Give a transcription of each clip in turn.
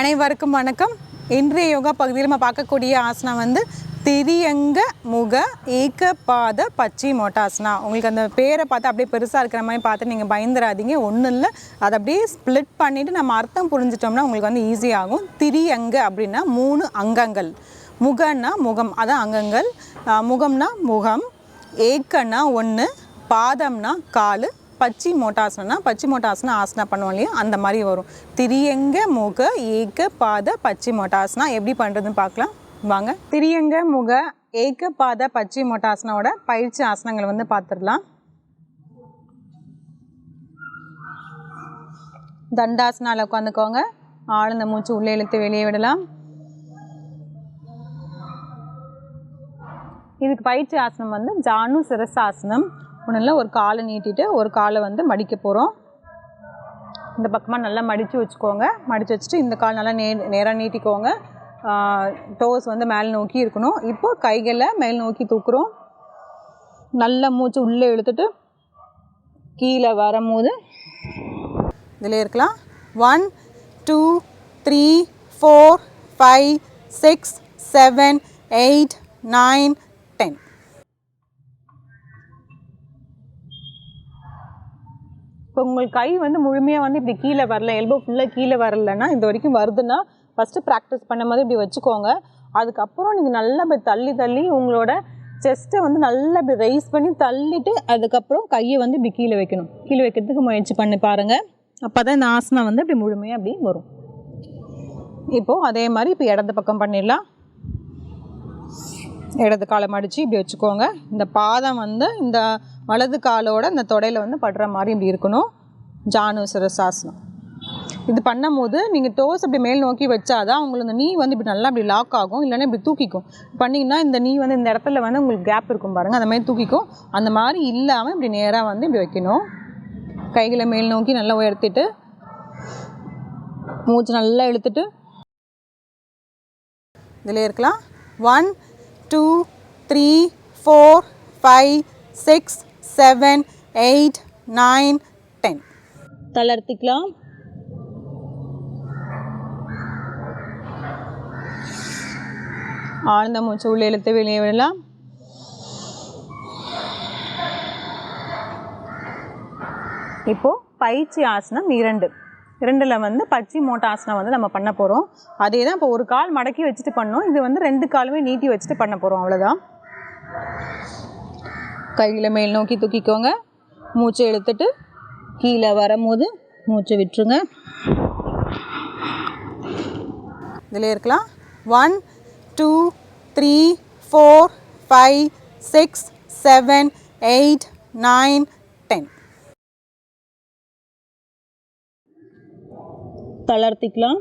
அனைவருக்கும் வணக்கம். இன்றைய யோகா பகுதியில் நம்ம பார்க்கக்கூடிய ஆசனம் வந்து திரியங்க முக ஏக பாத பச்சி மோட்டாசனா. உங்களுக்கு அந்த பேரை பார்த்து அப்படியே பெருசாக இருக்கிற மாதிரி பார்த்து நீங்கள் பயந்துடாதீங்க ஒன்றும் இல்லை. அதை அப்படியே ஸ்ப்ளிட் பண்ணிவிட்டு நம்ம அர்த்தம் புரிஞ்சிட்டோம்னா உங்களுக்கு வந்து ஈஸியாகும் திரியங்க அப்படின்னா மூணு அங்கங்கள். முகன்னா முகம். அதான் அங்கங்கள். முகம்னா முகம். ஏக்கன்னா ஒன்று பாதம்னா காலு. பச்சி மோட்டாசனா பச்சி மோட்டாசனா ஆசனா பண்ணுவோம் இல்லையா? அந்த மாதிரி வரும். திரியங்க முக ஏக பாத பச்சி மோட்டாசனா எப்படி பண்ணுறதுன்னு பார்க்கலாம். வாங்க. திரியங்க முக ஏக பாத பச்சி மோட்டாசனாவோட பயிற்சி ஆசனங்கள் வந்து பார்த்துடலாம். தண்டாசனால உட்காந்துக்கோங்க. ஆழ்ந்த மூச்சு உள்ளே இழுத்து வெளியே விடலாம். இதுக்கு பயிற்சி ஆசனம் வந்து ஜானு சிரசாசனம். ஒன்றும் ஒரு காலை நீட்டிட்டு ஒரு காலை வந்து மடிக்க போகிறோம் இந்த பக்கமாக நல்லா மடித்து வச்சுக்கோங்க. மடித்து வச்சுட்டு இந்த கால் நல்லா நே நேராக நீட்டிக்கோங்க. டோஸ் வந்து மேல் நோக்கி இருக்கணும். இப்போ கைகளை மேல் நோக்கி தூக்குறோம். நல்ல மூச்சு உள்ளே இழுத்துட்டு கீழே வரும்போது இதில் இருக்கலாம். One two three four five six seven eight nine ten இப்போ உங்கள் கை வந்து முழுமையாக வந்து இப்படி கீழே வரல எல்போ ஃபுல்லாக கீழே வரலன்னா இது வரைக்கும் வருதுன்னா ஃபஸ்ட்டு ப்ராக்டிஸ் பண்ண மாதிரி இப்படி வச்சுக்கோங்க. அதுக்கப்புறம் நீங்கள் நல்லா இப்படி தள்ளி தள்ளி உங்களோட செஸ்ட்டை வந்து நல்லா இப்படி ரைஸ் பண்ணி தள்ளிட்டு அதுக்கப்புறம் கையை வந்து இப்படி கீழே வைக்கணும். கீழே வைக்கிறதுக்கு முயற்சி பண்ணி பாருங்கள் அப்போ தான் இந்த ஆசனம் வந்து இப்படி முழுமையாக அப்படி வரும். இப்போது அதே மாதிரி இப்போ இடது பக்கம் பண்ணிடலாம். இடது காலை மடித்து இப்படி வச்சுக்கோங்க. இந்த பாதம் வந்து இந்த வலது காலோட இந்த தொடையில் வந்து படுற மாதிரி இப்படி இருக்கணும். ஜானு சிரசாசனம். இது பண்ணும்போது நீங்கள் டோஸ் அப்படி மேல் நோக்கி வச்சாதான் உங்களுக்கு இந்த நீ வந்து இப்படி நல்லா இப்படி லாக் ஆகும். இல்லைன்னா இப்படி தூக்கிக்கும். பண்ணிங்கன்னா இந்த நீ வந்து இந்த இடத்துல வந்து உங்களுக்கு கேப் இருக்கும் பாருங்கள் அந்த மாதிரி தூக்கிக்கும். அந்த மாதிரி இல்லாமல் இப்படி நேராக வந்து இப்படி வைக்கணும். கைகளை மேல் நோக்கி நல்லா உயர்த்திட்டு மூச்சு நல்லா இழுத்துட்டு. இதில் இருக்கலாம். One two three four five six seven eight nine ten தளர்த்திக்கலாம். ஆழ்ந்த மூச்சு உள்ளே இழுத்து வெளியே விடலாம். இப்போது பயிற்சி ஆசனம் இரண்டு. இரண்டில் வந்து பச்சி மோட்ட ஆசனம் வந்து நம்ம பண்ண போகிறோம் அதே தான் இப்போ ஒரு கால் மடக்கி வச்சுட்டு பண்ணோம். இது வந்து ரெண்டு காலுமே நீட்டி வச்சுட்டு பண்ண போகிறோம் அவ்வளோதான் கையில் மேல் நோக்கி தூக்கிக்கோங்க. மூச்சை இழுத்துட்டு கீழே வரும்போது மூச்சை விட்டுருங்க. இதில் இருக்கலாம். One two three four five six seven eight nine ten தளர்த்திக்கலாம்.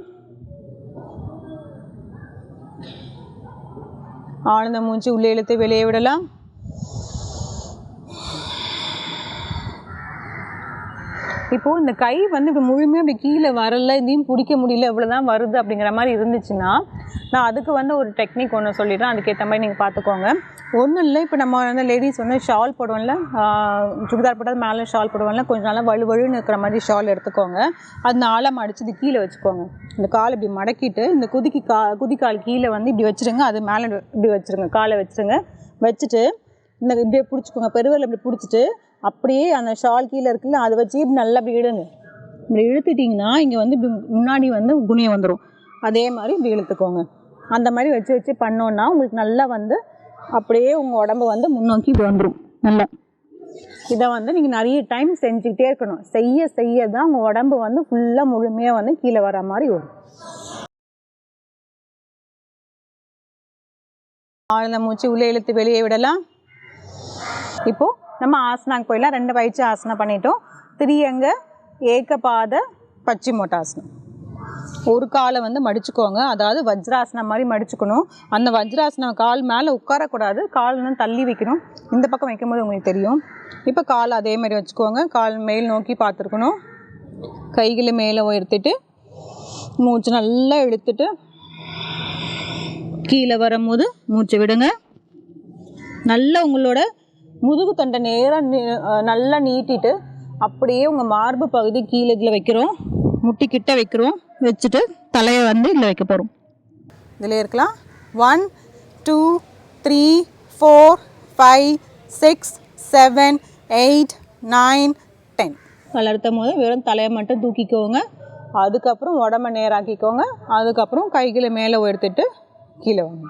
ஆழ்ந்த மூச்சு உள்ளே இழுத்து வெளியே விடலாம். இப்போ இந்த கை வந்து இப்படி முழுமையாக இப்படி கீழே வரல இதையும் பிடிக்க முடியல இவ்வளோதான் வருது அப்படிங்கிற மாதிரி இருந்துச்சுன்னா நான் அதுக்கு வந்து ஒரு டெக்னிக் ஒன்று சொல்லிடுறேன். அதுக்கேற்ற மாதிரி நீங்கள் பார்த்துக்கோங்க ஒன்றும் இல்லை இப்போ நம்ம வந்து லேடிஸ் வந்து ஷால் போடுவோம்ல சுடிதார் போட்டால் மேலே ஷால் போடுவோம்ல கொஞ்சம் நாளாக வலு வலுன்னு இருக்கிற மாதிரி ஷால் எடுத்துக்கோங்க. அது ஆழம் அடித்து இது கீழே வச்சுக்கோங்க. இந்த கால் இப்படி மடக்கிட்டு இந்த குதிக்கு கா குதிக்கால் கீழே வந்து இப்படி வச்சுருங்க அது மேலே இப்படி வச்சுருங்க காலை வச்சுருங்க. வச்சுட்டு இந்த இப்படியே பிடிச்சிக்கோங்க பெருவரில் இப்படி பிடிச்சிட்டு அப்படியே அந்த ஷால் கீழே இருக்குல்ல அதை வச்சு இப்படி நல்லா இப்படி இழுங்க இப்படி இழுத்துட்டிங்கன்னா இங்கே வந்து இப்படி முன்னாடி வந்து குனியம் வந்துடும் அதே மாதிரி இப்படி இழுத்துக்கோங்க. அந்த மாதிரி வச்சு வச்சு பண்ணோன்னா உங்களுக்கு நல்லா வந்து அப்படியே உங்கள் உடம்பு வந்து முன்னோக்கி வந்துடும் நல்லா. இதை வந்து நீங்கள் நிறைய டைம் செஞ்சுக்கிட்டே இருக்கணும். செய்ய செய்ய தான் உங்கள் உடம்பு வந்து ஃபுல்லாக முழுமையாக வந்து கீழே வர மாதிரி வரும். ஆழ்ந்த மூச்சு உள்ளே இழுத்து வெளியே விடலாம். இப்போது நம்ம ஆசனாக்கு போயிடலாம் ரெண்டு பயிற்சி ஆசனம் பண்ணிட்டோம். திரியங்க ஏக்கபாத பச்சை மோட்டாசனம். ஒரு காலை வந்து மடிச்சுக்கோங்க. அதாவது வஜ்ராசனம் மாதிரி மடிச்சுக்கணும். அந்த வஜ்ராசனம் கால் மேலே உட்காரக்கூடாது. கால் வந்து தள்ளி வைக்கணும். இந்த பக்கம் வைக்கும்போது உங்களுக்கு தெரியும். இப்போ கால் அதே மாதிரி வச்சுக்கோங்க. கால் மேல் நோக்கி பார்த்துருக்கணும். கைகளை மேலே உயர்த்திட்டு மூச்சு நல்லா இழுத்துட்டு கீழே வரும்போது மூச்சை விடுங்க. நல்லா உங்களோட முதுகு தண்டை நேராக நல்லா நீட்டிட்டு அப்படியே உங்கள் மார்பு பகுதி கீழே இதில் வைக்கிறோம். முட்டிக்கிட்ட வைக்கிறோம். வச்சுட்டு தலையை வந்து இதில் வைக்க போகிறோம் இதில் இருக்கலாம். One two three four five six seven eight nine ten வளர்த்தும் போது வெறும் தலையை மட்டும் தூக்கிக்கோங்க. அதுக்கப்புறம் உடம்ப நேராக்கிக்கோங்க. அதுக்கப்புறம் கைகளை மேலே உயர்த்திட்டு கீழே வாங்க.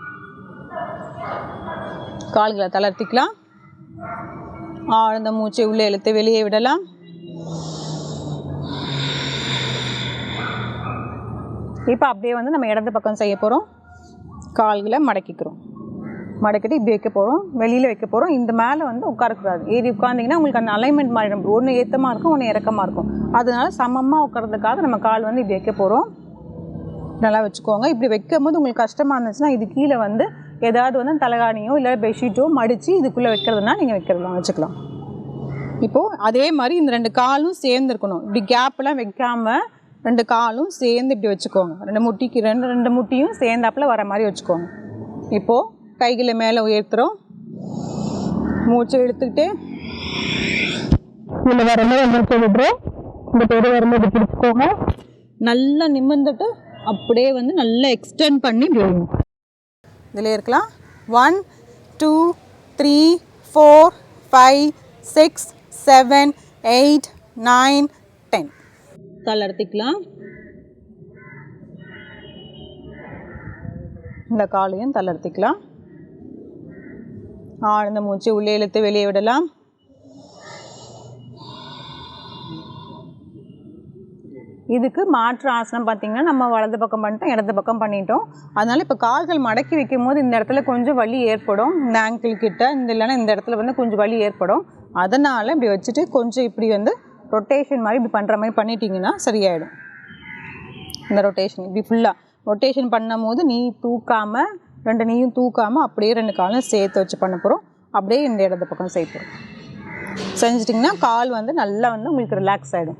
கால்களை தளர்த்திக்கலாம். ஆழ்ந்த மூச்சை உள்ளே இழுத்து வெளியே விடலாம். இப்போ அப்படியே வந்து நம்ம இடது பக்கம் செய்ய போகிறோம் கால்களை மடக்கிக்கிறோம். மடக்கிட்டு இப்படி வைக்க போகிறோம் வெளியில் வைக்க போகிறோம் இந்த மேலே வந்து உட்காரக்கூடாது. ஏறி உட்காந்திங்கன்னா உங்களுக்கு அந்த அலைன்மெண்ட் மாறிடும் ஒன்று ஏற்றமாக இருக்கும் ஒன்று இறக்கமாக இருக்கும். அதனால சமமாக உட்காரதுக்காக நம்ம கால் வந்து இப்படி வைக்க போகிறோம் நல்லா வச்சுக்கோங்க. இப்படி வைக்கும் போது உங்களுக்கு கஷ்டமாக இருந்துச்சுன்னா இது கீழே வந்து ஏதாவது வந்து தலைகாணியோ இல்லை பெட்ஷீட்டோ மடித்து இதுக்குள்ளே வைக்கிறதுனா நீங்கள் வைக்கிறதுலாம் வச்சுக்கலாம். இப்போது அதே மாதிரி இந்த ரெண்டு காலும் சேர்ந்து இருக்கணும். இப்படி கேப்லாம் வைக்காமல் ரெண்டு காலும் சேர்ந்து இப்படி வச்சுக்கோங்க. ரெண்டு முட்டிக்கு ரெண்டு ரெண்டு முட்டியும் சேர்ந்தாப்புல வர மாதிரி வச்சுக்கோங்க. இப்போது கைகளை மேலே உயர்த்துறோம். மூச்சை எடுத்துக்கிட்டு இந்த வரும்போது மூச்சை விடுறோம். இந்த பெரு வரும்போது பிடிச்சிக்கோங்க. நல்லா நிமிர்ந்துட்டு அப்படியே வந்து நல்லா எக்ஸ்டெண்ட் பண்ணி இப்படி இதில் இருக்கலாம். One two three four five six seven eight nine ten தளர்த்திக்கலாம் இந்த காலையும் தளர்த்திக்கலாம் ஆழ்ந்த மூச்சு உள்ளே இழுத்து வெளியே விடலாம். இதுக்கு மாற்று ஆசனம் பார்த்தீங்கன்னா நம்ம வலது பக்கம் பண்ணிட்டோம் இடது பக்கம் பண்ணிட்டோம். அதனால் இப்போ கால்கள் மடக்கி வைக்கும் போது இந்த இடத்துல கொஞ்சம் வலி ஏற்படும். இந்த ஆங்கிள் கிட்ட இந்த இல்லைன்னா இந்த இடத்துல வந்து கொஞ்சம் வலி ஏற்படும். அதனால் இப்படி வச்சுட்டு கொஞ்சம் இப்படி வந்து ரொட்டேஷன் மாதிரி இப்படி பண்ணுற மாதிரி பண்ணிட்டீங்கன்னா சரியாயிடும். இந்த ரொட்டேஷன் இப்படி ஃபுல்லாக ரொட்டேஷன் பண்ணும் போது நீ தூக்காமல் ரெண்டு நீயும் தூக்காமல் அப்படியே ரெண்டு காலும் சேர்த்து வச்சு பண்ண போகிறோம் அப்படியே இந்த இடது பக்கம் சேர்த்து செஞ்சிட்டிங்கன்னா கால் வந்து நல்லா வந்து உங்களுக்கு ரிலாக்ஸ் ஆகிடும்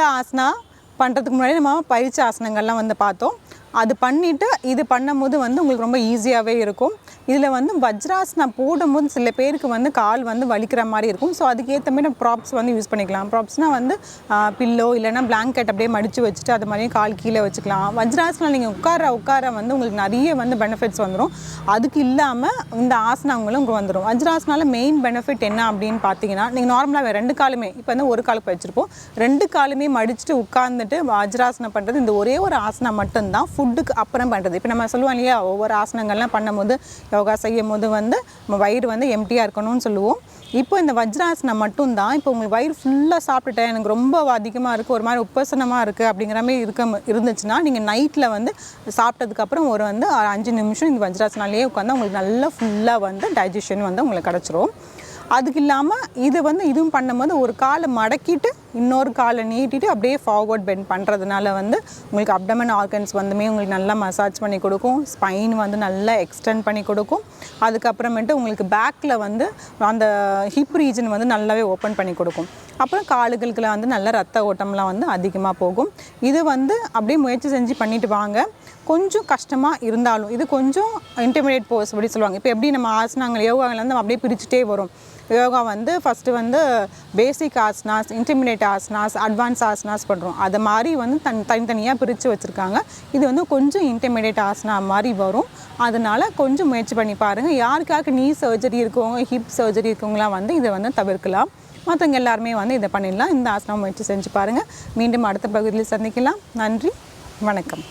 இந்த ஆசனா பண்ணுறதுக்கு முன்னாடி நம்ம பயிற்சி ஆசனங்கள்லாம் வந்து பார்த்தோம். அது பண்ணிவிட்டு இது பண்ணும்போது வந்து உங்களுக்கு ரொம்ப ஈஸியாகவே இருக்கும். இதில் வந்து வஜ்ராசனா போடும்போது சில பேருக்கு வந்து கால் வந்து வலிக்கிற மாதிரி இருக்கும். ஸோ அதுக்கேற்ற மாதிரி ப்ராப்ஸ் வந்து யூஸ் பண்ணிக்கலாம். ப்ராப்ஸ்னால் வந்து பில்லோ இல்லைன்னா பிளாங்கெட் அப்படியே மடித்து வச்சுட்டு அது மாதிரியே கால் கீழே வச்சுக்கலாம். வஜ்ராசனம் நீங்கள் உட்கார உட்கார வந்து உங்களுக்கு நிறைய வந்து பெனிஃபிட்ஸ் வந்துடும் அதுக்கு இல்லாமல் இந்த ஆசனங்களும் உங்களுக்கு வந்துடும் வஜ்ராசனால மெயின் பெனிஃபிட் என்ன அப்படின்னு பார்த்தீங்கன்னா நீங்கள் நார்மலாக ரெண்டு காலுமே இப்போ வந்து ஒரு காலுக்கு வச்சுருப்போம். ரெண்டு காலுமே மடிச்சுட்டு உட்கார்ந்துட்டு வஜ்ராசனம் பண்ணுறது இந்த ஒரே ஒரு ஆசனம் மட்டும்தான். ஃபுட்டுக்கு அப்புறம் பண்ணுறது இப்போ நம்ம சொல்லுவோம் இல்லையா ஒவ்வொரு ஆசனங்கள்லாம் பண்ணும்போது யோகா செய்யும் போது வந்து நம்ம வயிறு வந்து எம்டியாக இருக்கணும்னு சொல்லுவோம். இப்போ இந்த வஜ்ராசனம் மட்டும்தான். இப்போ உங்களுக்கு வயிறு ஃபுல்லாக சாப்பிட்டுட்டேன். எனக்கு ரொம்ப அதிகமாக இருக்குது ஒரு மாதிரி உப்பசனமாக இருக்குது அப்படிங்கிற மாதிரி இருக்க இருந்துச்சுன்னா நீங்கள் நைட்டில் வந்து சாப்பிட்டதுக்கப்புறம் ஒரு வந்து ஒரு அஞ்சு நிமிஷம் இந்த வஜ்ராசனாலேயே உட்காந்து உங்களுக்கு நல்லா ஃபுல்லாக வந்து டைஜஷன் வந்து உங்களுக்கு கிடச்சிரும். அதுக்கு இல்லாமல் இது வந்து இதுவும் பண்ணும்போது ஒரு காலை மடக்கிட்டு இன்னொரு காலை நீட்டிட்டு அப்படியே ஃபார்வர்ட் பெண்ட் பண்ணுறதுனால வந்து உங்களுக்கு அப்டமன் ஆர்கன்ஸ் வந்துமே உங்களுக்கு நல்லா மசாஜ் பண்ணி கொடுக்கும். ஸ்பைன் வந்து நல்லா எக்ஸ்டெண்ட் பண்ணி கொடுக்கும். அதுக்கப்புறமேட்டு உங்களுக்கு பேக்கில் வந்து அந்த ஹிப் ரீஜன் வந்து நல்லாவே ஓப்பன் பண்ணி கொடுக்கும். அப்புறம் காலுகளுக்குலாம் வந்து நல்ல ரத்த ஓட்டம்லாம் வந்து அதிகமாக போகும். இது வந்து அப்படியே முயற்சி செஞ்சு பண்ணிட்டு வாங்க. கொஞ்சம் கஷ்டமாக இருந்தாலும் இது கொஞ்சம் இன்டர்மீடியட் போஸ் அப்படி சொல்லுவாங்க. இப்போ எப்படி நம்ம ஆசனங்கள் யோகாவில் வந்து அப்படியே பிரிச்சுட்டே வரும். யோகா வந்து ஃபஸ்ட்டு வந்து basic asanas intermediate asanas advance asanas பண்ணுறோம் அது மாதிரி வந்து தன் தனித்தனியாக பிரித்து வச்சுருக்காங்க. இது வந்து கொஞ்சம் இன்டர்மீடியட் ஆசனா மாதிரி வரும். அதனால் கொஞ்சம் முயற்சி பண்ணி பாருங்கள் யாருக்காக நீ சர்ஜரி இருக்கவங்க ஹிப் சர்ஜரி இருக்கவங்களாம் வந்து இதை வந்து தவிர்க்கலாம். மற்றவங்க எல்லாருமே வந்து இதை பண்ணிடலாம். இந்த ஆசனம் முயற்சி செஞ்சு பாருங்கள் மீண்டும் அடுத்த பகுதியில் சந்திக்கலாம். நன்றி. வணக்கம்.